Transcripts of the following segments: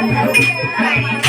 Navidad.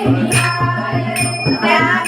Yeah.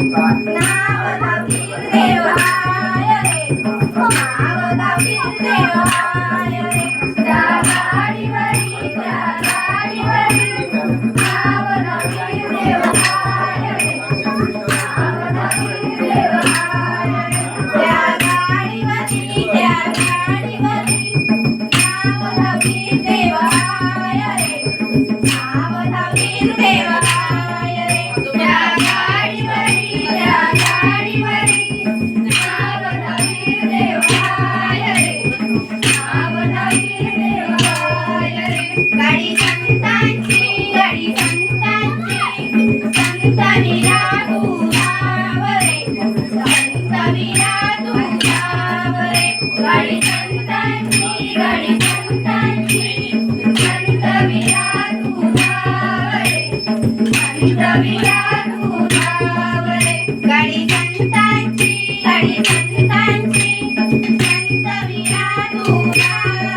Bye. विराद तू आवरे गाडी संतांची गाडी संतांची संत विराद तू